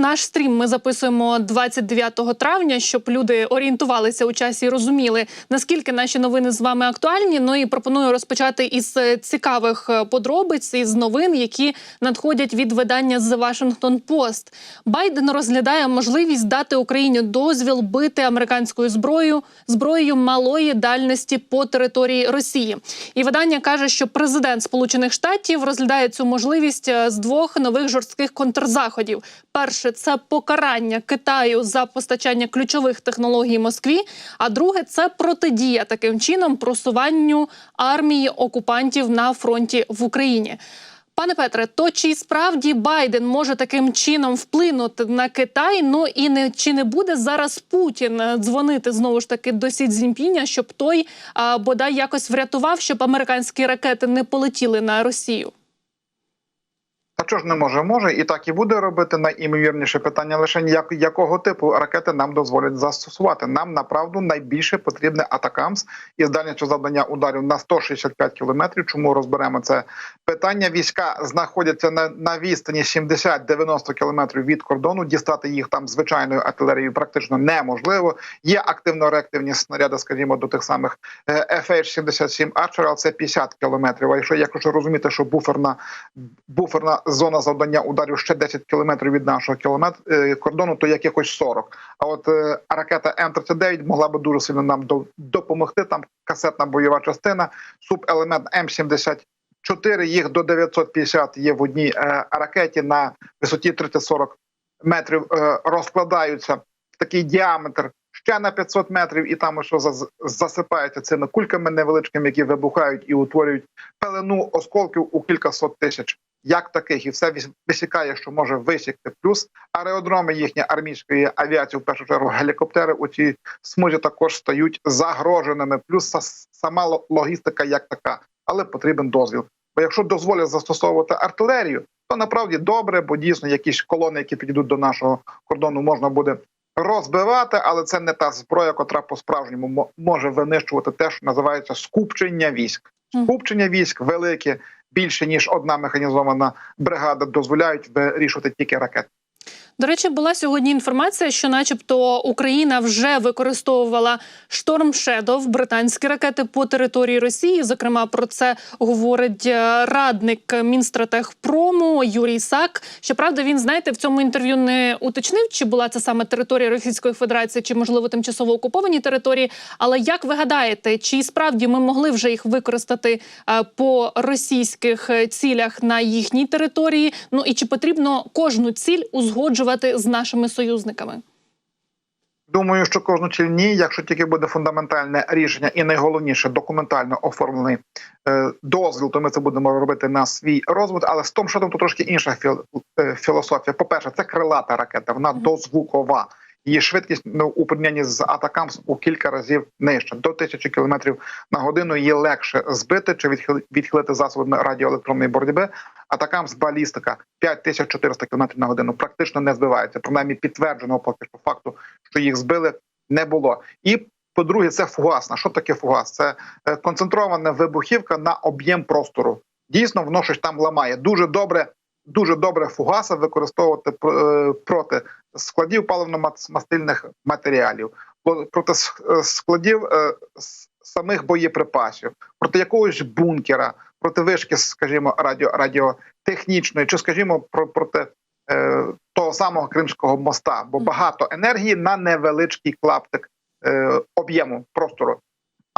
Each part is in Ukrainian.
наш стрім ми записуємо 29 травня, щоб люди орієнтувалися у часі і розуміли, наскільки наші новини з вами актуальні. Ну і пропоную розпочати із е, цікавих е, подробиць із новин, які надходять від видання The Washington Post. Байден розглядає можливість дати Україні дозвіл бити американською зброєю зброєю малої дальності по території Росії. І видання каже, що президент Сполучених Штатів розглядає цю можливість е, з двох нових жорстких контрзаходів. Перше це покарання Китаю за постачання ключових технологій Москві. А друге це протидія таким чином просуванню армії окупантів на фронті в Україні. Пане Петре, то чи справді Байден може таким чином вплинути на Китай? Ну і не чи не буде зараз Путін е, дзвонити знову ж таки до Сі Цзіньпіня, щоб той а, бодай якось врятував, щоб американські ракети не полетіли на Росію? Та чого ж не може? Може і так і буде робити. Найімовірніше питання лише як, якого типу ракети нам дозволять застосувати. Нам направду найбільше потрібне атакамс із дальністю завдання ударів на 165 кілометрів. Чому розберемо це питання? Війська знаходяться на, на відстані 70-90 кілометрів від кордону. Дістати їх там звичайною артилерією практично неможливо. Є активно-реактивні снаряди, скажімо, до тих самих е, FH-77 Archer, але це 50 кілометрів. А якщо якщо розуміти, що буферна буферна зона завдання ударів ще 10 кілометрів від нашого кілометр е, кордону, то якихось 40. А от е, ракета М39 могла би дуже сильно нам до, допомогти. Там касетна бойова частина, субелемент М74, їх до 950 є в одній е, ракеті на висоті 30-40 метрів. Розкладаються в такий діаметр. Ще на 500 метрів, і там що засипається цими кульками невеличкими, які вибухають і утворюють пелену осколків у кількасот тисяч як таких, і все висікає, що може висікти. Плюс аеродроми їхні армійської авіації, в першу чергу гелікоптери у цій смузі також стають загроженими. Плюс сама логістика як така, але потрібен дозвіл. Бо якщо дозволять застосовувати артилерію, то направді добре, бо дійсно якісь колони, які підійдуть до нашого кордону, можна буде розбивати, але це не та зброя, котра по справжньому може винищувати те, що називається скупчення військ. Скупчення військ велике, більше ніж одна механізована бригада, дозволяють вирішувати тільки ракети. До речі, була сьогодні інформація, що, начебто, Україна вже використовувала Storm Shadow, британські ракети по території Росії. Зокрема, про це говорить е, радник Мінстратегпрому Юрій Сак. Щоправда, він знаєте в цьому інтерв'ю не уточнив, чи була це саме територія Російської Федерації, чи можливо тимчасово окуповані території. Але як ви гадаєте, чи справді ми могли вже їх використати е, по російських е, цілях на їхній території? Ну і чи потрібно кожну ціль узгоджувати з нашими союзниками? Думаю, що кожну чи ні, якщо тільки буде фундаментальне рішення, і найголовніше документально оформлений е, дозвіл, то ми це будемо робити на свій розвиток. Але з Том Шедом тут трошки інша філ, е, філософія. По перше, це крилата ракета, вона дозвукова. Її швидкість ну, у порівнянні з Атакамс у кілька разів нижча. До тисячі кілометрів на годину її легше збити чи відхили- відхилити засобами радіоелектронної боротьби. Атакамс балістика 5400 км на годину практично не збивається. Принаймні підтвердженого поки що факту, що їх збили, не було. І по-друге, це фугасна. Що таке фугас? Це е, концентрована вибухівка на об'єм простору. Дійсно, воно щось там ламає. Дуже добре, дуже добре фугаса використовувати е, проти складів паливно-мастильних матеріалів, проти е, складів е, самих боєприпасів, проти якогось бункера, проти вишки, скажімо, радіо, радіотехнічної, чи скажімо, про проти того самого Кримського моста, бо багато енергії на невеличкий клаптик об'єму простору.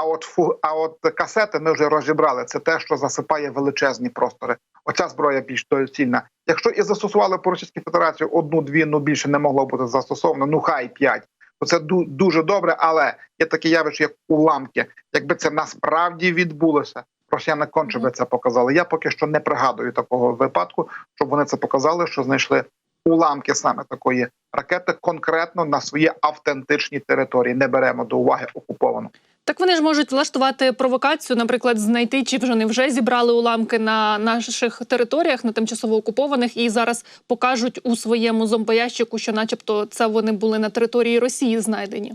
А от фу, а от касети ми вже розібрали. Це те, що засипає величезні простори. Оця зброя більш доцільна. Якщо і застосували по Російській Федерації одну-дві, ну більше не могло бути застосовано, ну хай п'ять. То це ду- дуже добре, але є таке явище, як уламки. Якби це насправді відбулося, росіяни конче би це показали. Я поки що не пригадую такого випадку, щоб вони це показали, що знайшли уламки саме такої ракети конкретно на свої автентичні території. Не беремо до уваги окуповану. Так вони ж можуть влаштувати провокацію, наприклад, знайти чи вже не вже зібрали уламки на наших територіях, на тимчасово окупованих, і зараз покажуть у своєму зомбоящику, що, начебто, це вони були на території Росії знайдені.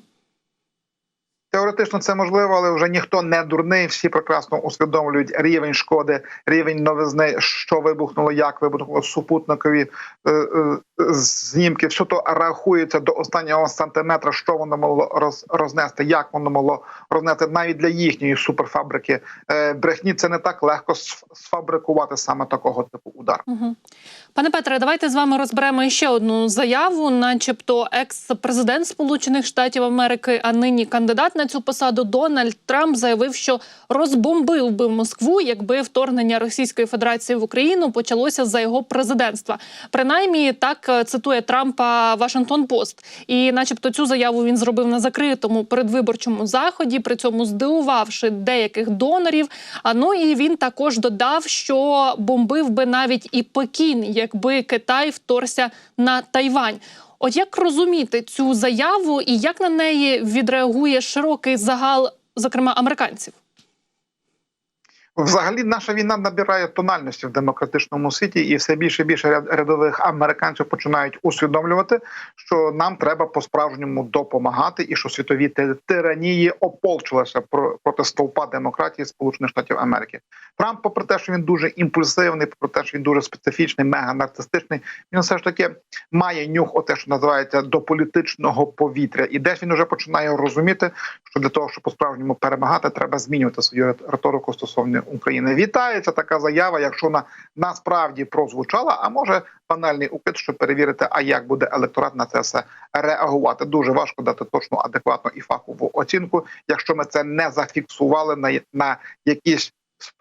Теоретично це можливо, але вже ніхто не дурний. Всі прекрасно усвідомлюють рівень шкоди, рівень новизни, що вибухнуло, як вибухнуло супутникові е, е, знімки, все то рахується до останнього сантиметра, що воно могло роз, рознести, як воно могло рознести навіть для їхньої суперфабрики е, брехні. Це не так легко сфабрикувати саме такого типу удар. Угу. Пане Петре, давайте з вами розберемо ще одну заяву, начебто, екс-президент Сполучених Штатів Америки, а нині кандидат на цю посаду Дональд Трамп заявив, що розбомбив би Москву, якби вторгнення Російської Федерації в Україну почалося за його президентства. Принаймні, так е, цитує Трампа Вашингтон Пост. І, начебто, цю заяву він зробив на закритому передвиборчому заході, при цьому здивувавши деяких донорів. А ну і він також додав, що бомбив би навіть і Пекін, якби Китай вторгся на Тайвань. От як розуміти цю заяву і як на неї відреагує широкий загал, зокрема американців? Взагалі, наша війна набирає тональності в демократичному світі, і все більше і більше ряд- рядових американців починають усвідомлювати, що нам треба по-справжньому допомагати, і що світові ти- тиранії ополчилися про- проти стовпа демократії Сполучених Штатів Америки. Трамп, попри те, що він дуже імпульсивний, попри те, що він дуже специфічний, мега нарцистичний, він все ж таки має нюх, оте, що називається до політичного повітря, і десь він вже починає розуміти, що для того, щоб по-справжньому перемагати, треба змінювати свою риторику стосовно України. Вітається така заява, якщо вона насправді прозвучала, а може банальний укид, щоб перевірити, а як буде електорат на це все реагувати. Дуже важко дати точну, адекватну і фахову оцінку, якщо ми це не зафіксували на, на якісь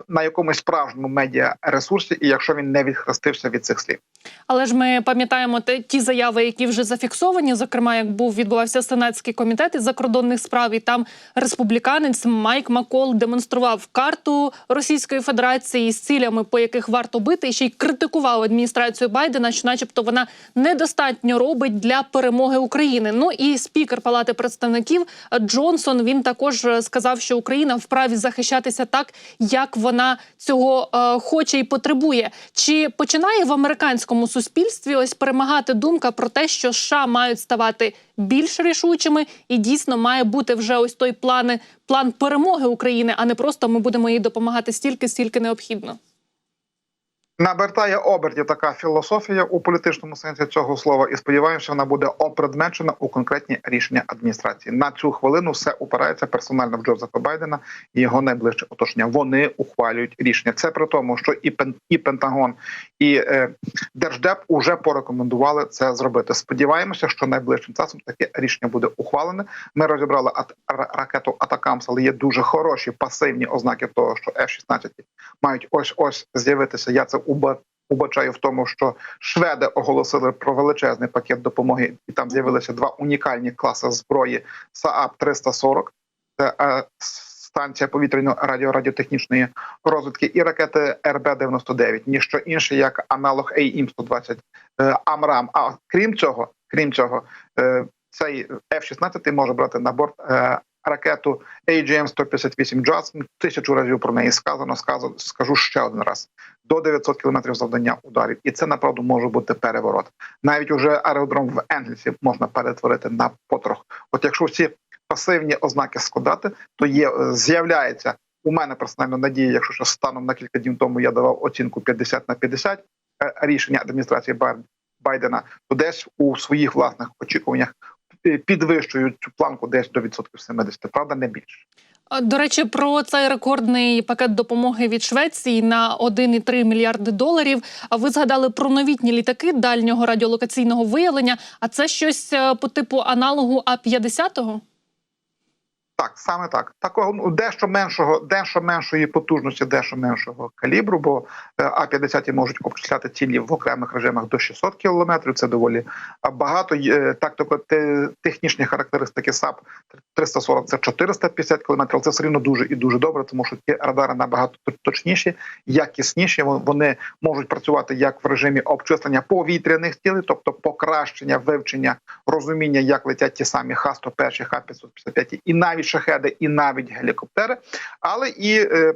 на якомусь справжньому медіа ресурсі, і якщо він не відхрестився від цих слів. Але ж ми пам'ятаємо те, ті заяви, які вже зафіксовані. Зокрема, як був відбувався сенатський комітет із закордонних справ, і там республіканець Майк Макол демонстрував карту Російської Федерації з цілями, по яких варто бити, і ще й критикував адміністрацію Байдена, що, начебто, вона недостатньо робить для перемоги України. Ну і спікер Палати представників Джонсон він також е, сказав, що Україна вправі захищатися так, як вона цього е, хоче і потребує. Чи починає в американському суспільстві ось перемагати думка про те, що США мають ставати більш рішучими, і дійсно має бути вже ось той план, план перемоги України, а не просто ми будемо їй допомагати стільки, стільки необхідно. Набертає обертів така філософія у політичному сенсі цього слова, і сподіваємося, вона буде опредмечена у конкретні рішення адміністрації. На цю хвилину все упирається персонально в Джозефа Байдена і його найближче оточення. Вони ухвалюють рішення. Це при тому, що і Пен і Пентагон, і е, Держдеп уже порекомендували це зробити. Сподіваємося, що найближчим часом таке рішення буде ухвалене. Ми розібрали ат ра- ракету Атакамс, але є дуже хороші пасивні ознаки того, що F-16 мають ось ось з'явитися. Я це убачаю в тому, що шведи оголосили про величезний пакет допомоги, і там з'явилися два унікальні класи зброї СААП 340 це е, станція повітряної радіорадіотехнічної розвідки, і ракети РБ 99 ніщо інше, як аналог AIM 120 е, Амрам. А крім цього, крім цього, е, цей F-16 може брати на борт ракету AGM-158 JASM. Тисячу разів про неї сказано. Сказано, скажу ще один раз. До 900 кілометрів завдання ударів, і це направду може бути переворот. Навіть уже аеродром в Енглісі можна перетворити на потрох. От якщо всі пасивні ознаки складати, то є е, з'являється у мене персонально надія, якщо що станом на кілька днів тому я давав оцінку 50 на 50 е, рішення адміністрації Байдена, то десь у своїх власних очікуваннях підвищують цю планку десь до відсотків 70, правда, не більше. До речі, про цей рекордний пакет допомоги від Швеції на 1,3 мільярди доларів. А ви згадали про новітні літаки дальнього радіолокаційного виявлення. А це щось е, по типу аналогу А-50? Так, саме так. Такого ну, дещо меншого, дещо меншої потужності, дещо меншого калібру, бо е, А-50 можуть обчисляти цілі в окремих режимах до 600 кілометрів. Це доволі багато. Е, Так, тако технічні характеристики САП 340 – це 450 кілометрів. Це все рівно дуже і дуже добре, тому що ті радари набагато точніші, якісніші. Вони можуть працювати як в режимі обчислення повітряних цілей, тобто покращення вивчення розуміння, як летять ті самі Х-101, Х-555 і навіть шахеди, і навіть гелікоптери, але і е,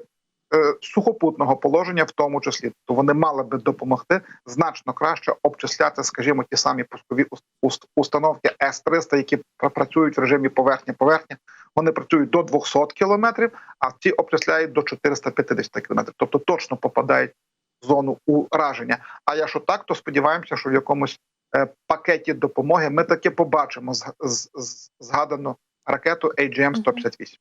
е, сухопутного положення, в тому числі, то вони мали би допомогти значно краще обчисляти, скажімо, ті самі пускові ус- ус- установки С-300, які працюють в режимі поверхня-поверхня. Вони працюють до 200 кілометрів, а ті обчисляють до 450 кілометрів. Тобто точно попадають в зону ураження. А якщо так, то сподіваємося, що в якомусь е, пакеті допомоги, ми таки побачимо згадану ракету AGM-158.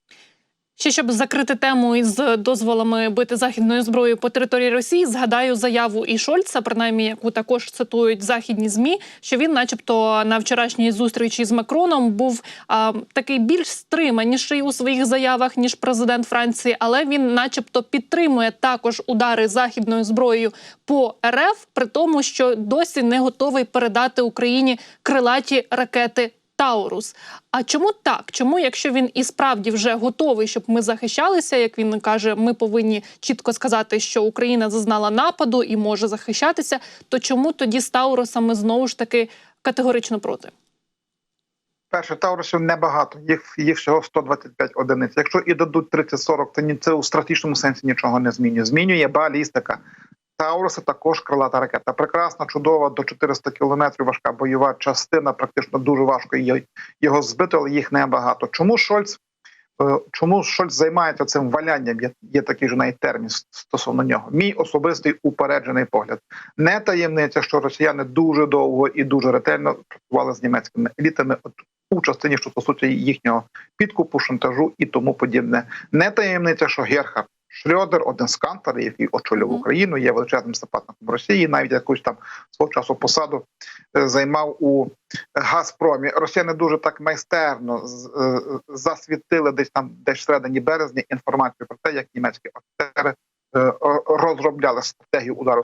Ще щоб закрити тему із дозволами бити західною зброєю по території Росії, згадаю заяву і Шольца, принаймні, яку також цитують західні змі, що він, начебто, на вчорашній зустрічі з Макроном був а, такий більш стриманіший у своїх заявах ніж президент Франції, але він, начебто, підтримує також удари західною зброєю по РФ, при тому, що досі не готовий передати Україні крилаті ракети. Таурус. А чому так? Чому, якщо він і справді вже готовий, щоб ми захищалися, як він каже, ми повинні чітко сказати, що Україна зазнала нападу і може захищатися, то чому тоді з Таурусами знову ж таки категорично проти? Перше, Таурусів небагато, їх, їх всього 125 одиниць. Якщо і дадуть 30-40, то ні, це у стратегічному сенсі нічого не змінює. Змінює балістика. Тауруси також крилата ракета. Прекрасна, чудова, до 400 кілометрів важка бойова частина. Практично дуже важко її- його збити, але їх небагато. Чому Шольц? е, Чому Шольц займається цим валянням? Є, є такий ж навіть термін стосовно нього. Мій особистий упереджений погляд. Не таємниця, що росіяни дуже довго і дуже ретельно працювали з німецькими елітами у частині, що стосується їхнього підкупу, шантажу і тому подібне. Не таємниця, що Герхард Шльодер, один з канцлерів, який очолював Україну, є величезним симпатником Росії. Навіть якусь там свого часу посаду е, займав у Газпромі. Росіяни дуже так майстерно е, засвітили десь там, десь всередині березня інформацію про те, як німецькі офіцери е, розробляли стратегію удару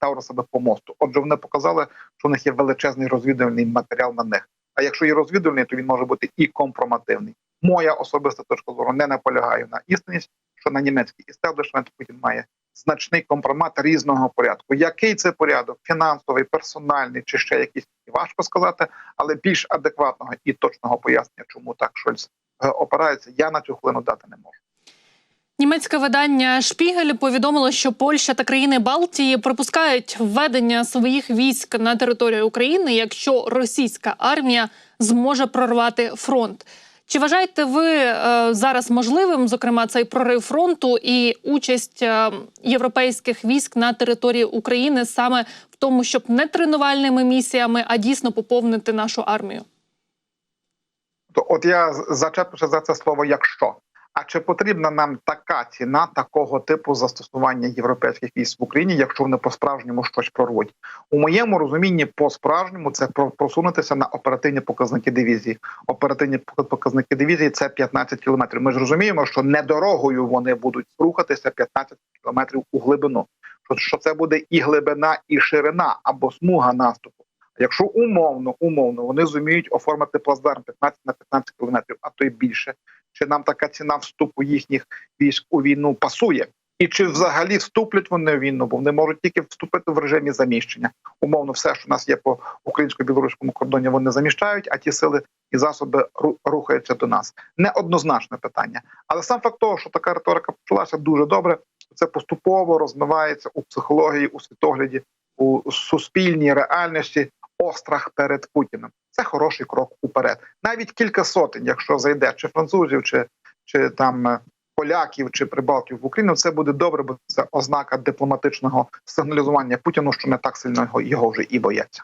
Таурусами по мосту. Отже, вони показали, що у них є величезний розвідувальний матеріал на них. А якщо є розвідувальний, то він може бути і компромативний. Моя особиста точка зору не наполягаю на істинність, що на німецький істеблішмент Путін має значний компромат різного порядку. Який це порядок? Фінансовий, персональний чи ще якийсь важко сказати, але більш адекватного і точного пояснення, чому так Шольц е, опирається, я на цю хвилину дати не можу. Німецьке видання Шпігель повідомило, що Польща та країни Балтії припускають введення своїх військ на територію України, якщо російська армія зможе прорвати фронт. Чи вважаєте ви е, зараз можливим, зокрема, цей прорив фронту і участь е, європейських військ на території України саме в тому, щоб не тренувальними місіями, а дійсно поповнити нашу армію? От я з- зачепився за це слово якщо. А чи потрібна нам така ціна такого типу застосування європейських військ в Україні, якщо вони по-справжньому щось прорвуть? У моєму розумінні, по-справжньому це про- просунутися на оперативні показники дивізії. Оперативні показники дивізії це 15 кілометрів. Ми ж розуміємо, що не дорогою вони будуть рухатися 15 кілометрів у глибину. Що це буде і глибина, і ширина або смуга наступу. Якщо умовно, умовно вони зуміють оформити плацдарм 15 на 15 кілометрів, а то й більше, чи нам така ціна вступу їхніх військ у війну пасує? І чи взагалі вступлять вони в війну? Бо вони можуть тільки вступити в режимі заміщення. Умовно, все, що у нас є по українсько-білоруському кордоні, вони заміщають, а ті сили і засоби ру- рухаються до нас. Неоднозначне питання. Але сам факт того, що така риторика почалася дуже добре, це поступово розмивається у психології, у світогляді, у суспільній реальності острах перед Путіним. Це хороший крок уперед. Навіть кілька сотень, якщо зайде чи французів, чи, чи там е, поляків, чи прибалтів в Україну, це буде добре, бо це ознака дипломатичного сигналізування Путіну, що не так сильно його, його вже і бояться.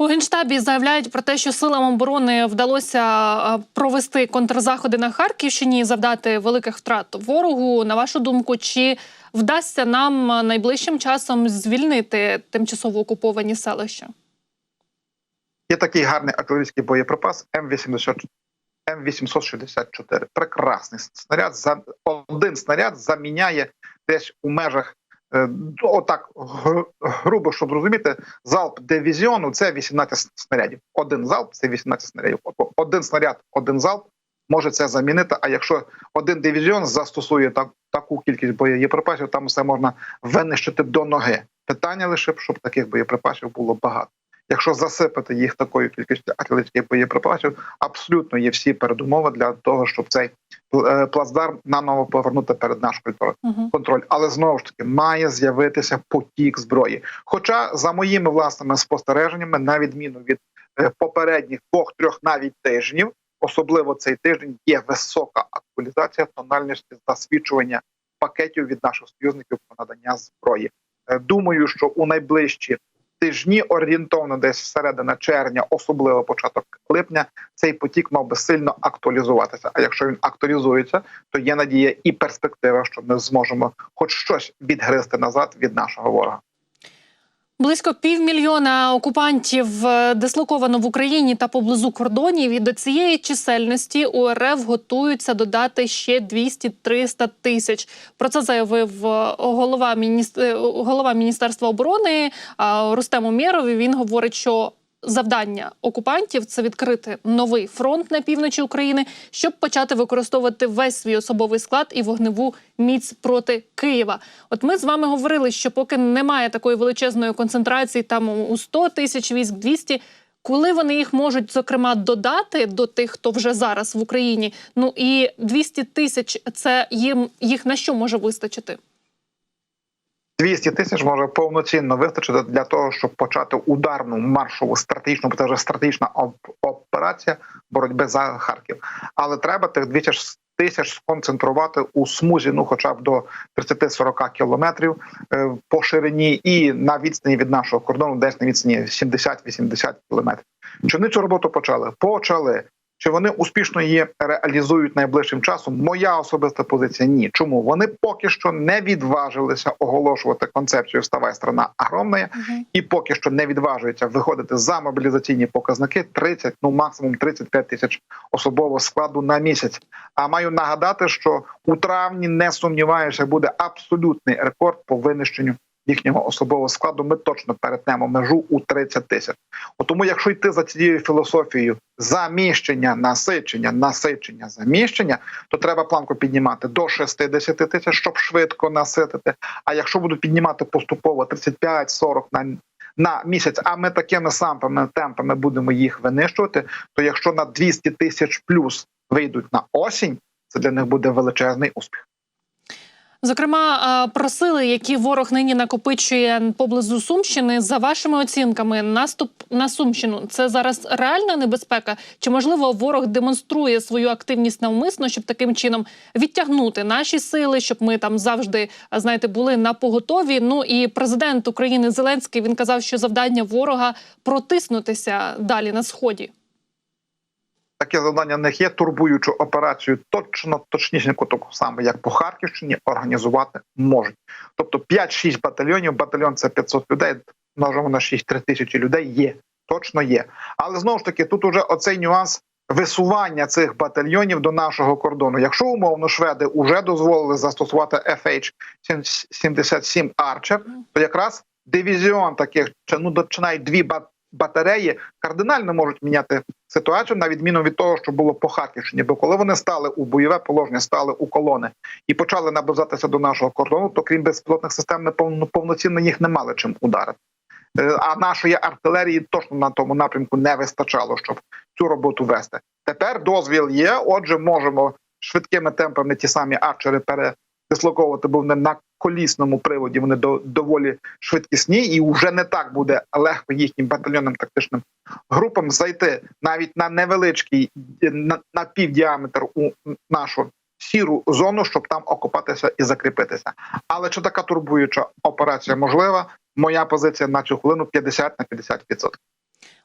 У генштабі заявляють про те, що силам оборони вдалося е, провести контрзаходи на Харківщині, завдати великих втрат ворогу. На вашу думку, чи вдасться нам е, найближчим часом звільнити тимчасово окуповані селища? Є такий гарний артилерійський боєприпас М-80 М864. Прекрасний снаряд. За один снаряд заміняє десь у межах. е, Отак грубо, щоб зрозуміти, залп дивізіону це 18 снарядів. Один залп це 18 снарядів. Один снаряд, один залп може це замінити. А якщо один дивізіон застосує так, таку кількість боєприпасів, там все можна винищити до ноги. Питання лише, щоб таких боєприпасів було багато. Якщо засипати їх такою кількістю артилерійських боєприпасів, абсолютно є всі передумови для того, щоб цей е, плацдарм наново повернути перед наш контроль. Контроль. Але знову ж таки має з'явитися потік зброї. Хоча, за моїми власними спостереженнями, на відміну від е, попередніх двох-трьох навіть тижнів, особливо цей тиждень, є висока актуалізація тональності засвідчування пакетів від наших союзників про надання зброї. Е, Думаю, що у найближчі тижні, орієнтовно десь середина червня, особливо початок липня, цей потік мав би сильно актуалізуватися. А якщо він актуалізується, то є надія і перспектива, що ми зможемо хоч щось відгризти назад від нашого ворога. Близько півмільйона окупантів е, дислоковано в Україні та поблизу кордонів. І до цієї чисельності УРФ готуються додати ще 200-300 тисяч. Про це заявив е, голова міністр... е, міністерства оборони Рустем Умєров. Він говорить, що завдання окупантів це відкрити новий фронт на півночі України, щоб почати використовувати весь свій особовий склад і вогневу міць проти Києва. От ми з вами говорили, що поки немає такої величезної концентрації, там у 100 тисяч військ, 200, коли вони їх можуть зокрема додати до тих, хто вже зараз в Україні. Ну і 200 тисяч це їм їх на що може вистачити? 200 тисяч може повноцінно вистачити для того, щоб почати ударну маршову стратегічну, це вже стратегічна операція боротьби за Харків. Але треба тих 200 тисяч сконцентрувати у смузі, ну хоча б до 30-40 кілометрів е, по ширині і на відстані від нашого кордону, десь на відстані 70-80 кілометрів. Чи вони цю роботу почали? Почали. Чи вони успішно її реалізують найближчим часом? Моя особиста позиція ні. Чому вони поки що не відважилися оголошувати концепцію Ставай страна огромна і поки що не відважуються виходити за мобілізаційні показники 30, ну максимум 35 тисяч особового складу на місяць. А маю нагадати, що у травні не сумніваюся, буде абсолютний рекорд по винищенню їхнього особового складу. Ми точно перетнемо межу у 30 тисяч. Тому, якщо йти за цією філософією заміщення, насичення, насичення, заміщення, то треба планку піднімати до 60 тисяч, щоб швидко наситити. А якщо будуть піднімати поступово 35-40 на на місяць, а ми такими самими темпами будемо їх винищувати. То якщо на 200 тисяч плюс вийдуть на осінь, це для них буде величезний успіх. Зокрема, е, про сили, які ворог нині накопичує поблизу Сумщини, за вашими оцінками, наступ на Сумщину це зараз реальна небезпека? Чи можливо ворог демонструє свою активність навмисно, щоб таким чином відтягнути наші сили, щоб ми там завжди знаєте були на поготові? Ну і президент України Зеленський він казав, що завдання ворога протиснутися далі на сході. Таке завдання в них є турбуючу операцію точно точнісінько таку саме, як по Харківщині, організувати можуть. Тобто 5-6 батальйонів, батальйон це 500 людей, множимо на 6-3 тисячі людей є, точно є. Але знову ж таки, тут уже оцей нюанс висування цих батальйонів до нашого кордону. Якщо умовно шведи вже дозволили застосувати FH-77 Archer, то якраз дивізіон таких, чи ну чи навіть дві батальйони, батареї кардинально можуть міняти ситуацію на відміну від того, що було по Харківщині. Бо коли вони стали у бойове положення, стали у колони і почали наближатися до нашого кордону, то крім безпілотних систем, ми повно, повноцінно їх не мали чим ударити. А нашої артилерії точно на тому напрямку не вистачало, щоб цю роботу вести. Тепер дозвіл є. Отже, можемо швидкими темпами ті самі арчери передислоковувати, бо вони на колісному приводі вони до доволі швидкісні, і вже не так буде легко їхнім батальйонним тактичним групам зайти навіть на невеличкий на, на півдіаметр у нашу сіру зону, щоб там окупатися і закріпитися. Але чи така турбуюча операція можлива? Моя позиція на цю хвилину 50 на 50%.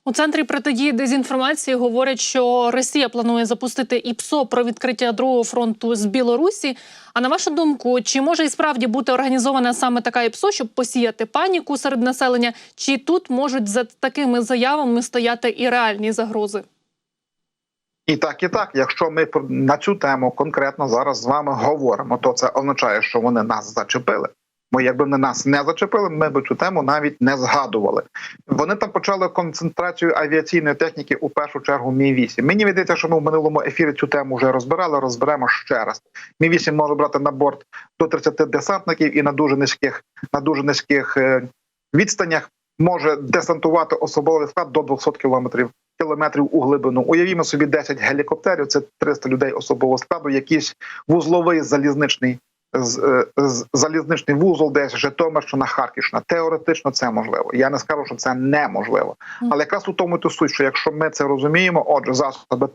У центрі протидії дезінформації говорять, що Росія планує запустити ІПСО про відкриття другого фронту з Білорусі. А на вашу думку, чи може і справді бути організована саме така ІПСО, щоб посіяти паніку серед населення? Чи тут можуть за такими заявами стояти і реальні загрози? І так, і так. Якщо ми на цю тему конкретно зараз з вами говоримо, то це означає, що вони нас зачепили. Бо якби вони нас не зачепили, ми б цю тему навіть не згадували. Вони там почали концентрацію авіаційної техніки у першу чергу. Мі 8 Мені видається, що ми в минулому ефірі цю тему вже розбирали. Розберемо ще раз. Мі 8 може брати на борт до 30 десантників і на дуже низьких на дуже низьких е, відстанях може десантувати особовий склад до 200 кілометрів кілометрів у глибину. Уявімо собі 10 гелікоптерів. Це 300 людей особового складу, якийсь вузловий залізничний залізничний вузол, десь Житомирщина, Харківщина. Теоретично це можливо. Я не скажу, що це неможливо. Але якраз у тому то суть, що якщо ми це розуміємо, отже, засоби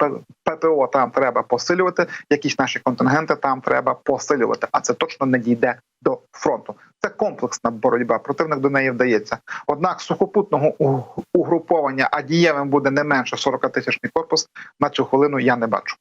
ППО там треба посилювати, якісь наші контингенти там треба посилювати. А це точно не дійде до фронту. Це комплексна боротьба. Противник до неї вдається. Однак сухопутного угруповання, а дієвим буде не менше 40 тисячний корпус. На цю хвилину я не бачу.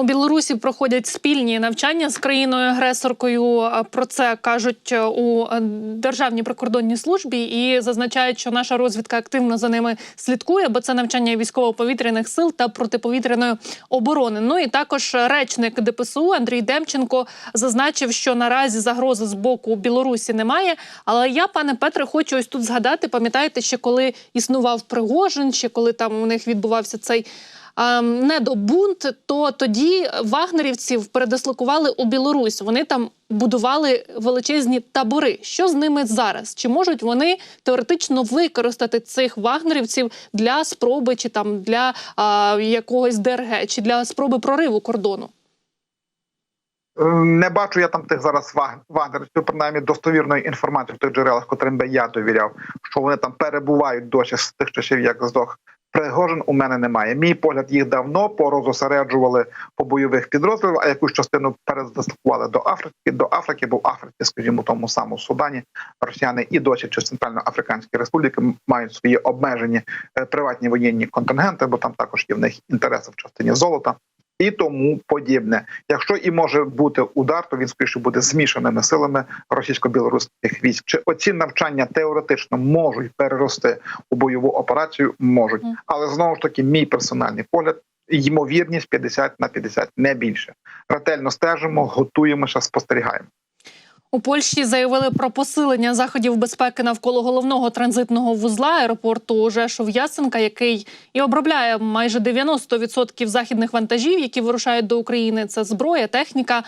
У Білорусі проходять спільні навчання з країною агресоркою. Про це кажуть е, у державній прикордонній службі і зазначають, що наша розвідка активно за ними слідкує, бо це навчання військово-повітряних сил та протиповітряної оборони. Ну і також речник ДПСУ Андрій Демченко зазначив, що наразі загрози з боку Білорусі немає. Але я, пане Петре, хочу ось тут згадати. Пам'ятаєте, ще коли існував Пригожин, ще коли там у них відбувався цей ем, недобунт, то тоді вагнерівців передислокували у Білорусь. Вони там будували величезні табори. Що з ними зараз? Чи можуть вони теоретично використати цих вагнерівців для спроби, чи там для а, якогось ДРГ, чи для спроби прориву кордону? Е, Не бачу я там тих зараз ваг- вагнерівців, принаймні достовірної інформації в тих джерелах, котрим би я довіряв, що вони там перебувають досі з тих часів, як здох Пригожин. У мене немає. Мій погляд їх давно порозосереджували по бойових підрозділах, а якусь частину передислокували до Африки. До Африки, бо в Африці, скажімо, тому самому Судані, росіяни і досі чи Центральноафриканські республіки мають свої обмежені е, приватні воєнні контингенти, бо там також є в них інтереси в частині золота. І тому подібне. Якщо і може бути удар, то він скоріше буде змішаними силами російсько-білоруських військ. Чи оці навчання теоретично можуть перерости у бойову операцію? Можуть, але знову ж таки, мій персональний погляд. Ймовірність 50 на 50, не більше. Ретельно стежимо, готуємося, спостерігаємо. У Польщі заявили про посилення заходів безпеки навколо головного транзитного вузла аеропорту Жешов Ясенка, який і обробляє майже 90% західних вантажів, які вирушають до України. Це зброя, техніка.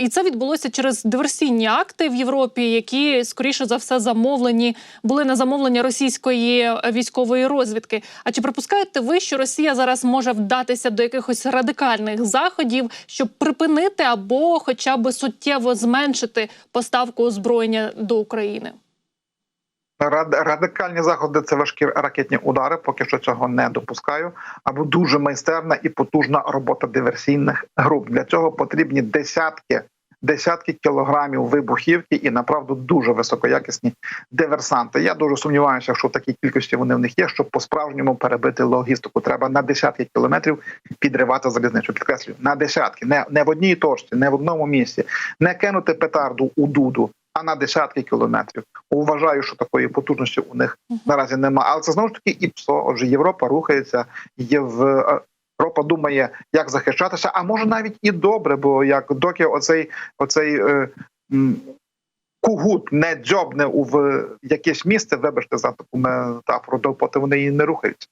І це відбулося через диверсійні акти в Європі, які скоріше за все замовлені були на замовлення російської військової розвідки. А чи припускаєте ви, що Росія зараз може вдатися до якихось радикальних заходів, щоб припинити або хоча б суттєво зменшити поставку озброєння до України? Радикальні заходи це важкі ракетні удари. Поки що цього не допускаю. Або дуже майстерна і потужна робота диверсійних груп. Для цього потрібні десятки. Десятки кілограмів вибухівки і направду дуже високоякісні диверсанти. Я дуже сумніваюся, що в такій кількості вони в них є, щоб по справжньому перебити логістику. Треба на десятки кілометрів підривати залізничу. Підкреслюю, на десятки, не, не в одній точці, не в одному місці, не кинути петарду у дуду, а на десятки кілометрів. Вважаю, що такої потужності у них наразі немає. Але це знову ж таки і ПСО. Отже, Європа рухається, є в е, Європа думає, як захищатися, а може навіть і добре, бо як доки оцей оцей. Е, Кугут не дзьобне в якесь місце, вибачте за таку метафору, допоки вони і не рухаються.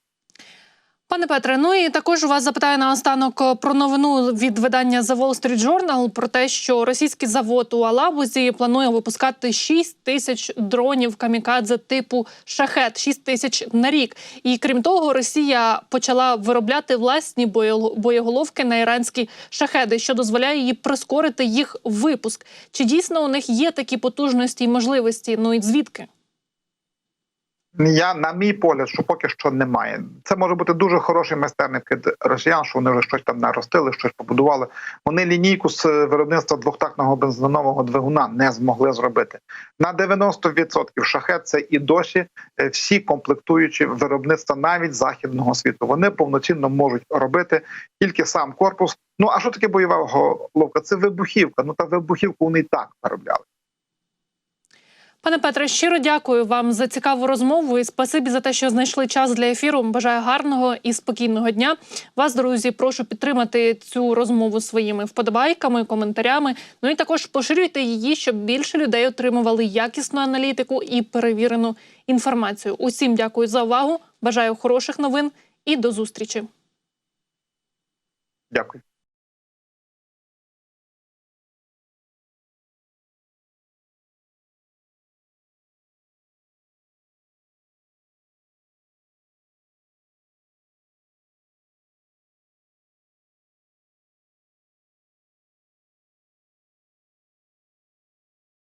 Пане Петре, ну і також вас запитаю наостанок е, про новину від видання The Wall Street Journal про те, що російський завод у Алабузі планує випускати 6 тисяч дронів камікадзе типу шахет, 6 тисяч на рік. І крім того, Росія почала виробляти власні боєго- боєголовки на іранські шахеди, що дозволяє їй прискорити їх випуск. Чи дійсно у них є такі потужності і можливості? Ну і звідки? Я на мій погляд, що поки що немає. Це може бути дуже хороший майстерник від росіян, що вони вже щось там наростили, щось побудували. Вони лінійку з виробництва двохтактного бензинового двигуна не змогли зробити. На 90% шахет це і досі е, всі комплектуючі виробництва навіть західного світу. Вони повноцінно можуть робити тільки сам корпус. Ну а що таке бойова головка? Це вибухівка. Ну та вибухівку вони і так виробляли. Пане Петре, щиро дякую вам за цікаву розмову і спасибі за те, що знайшли час для ефіру. Бажаю гарного і спокійного дня. Вас, друзі, прошу підтримати цю розмову своїми вподобайками, коментарями. Ну і також поширюйте її, щоб більше людей отримували якісну аналітику і перевірену інформацію. Усім дякую за увагу. Бажаю хороших новин і до зустрічі. Дякую.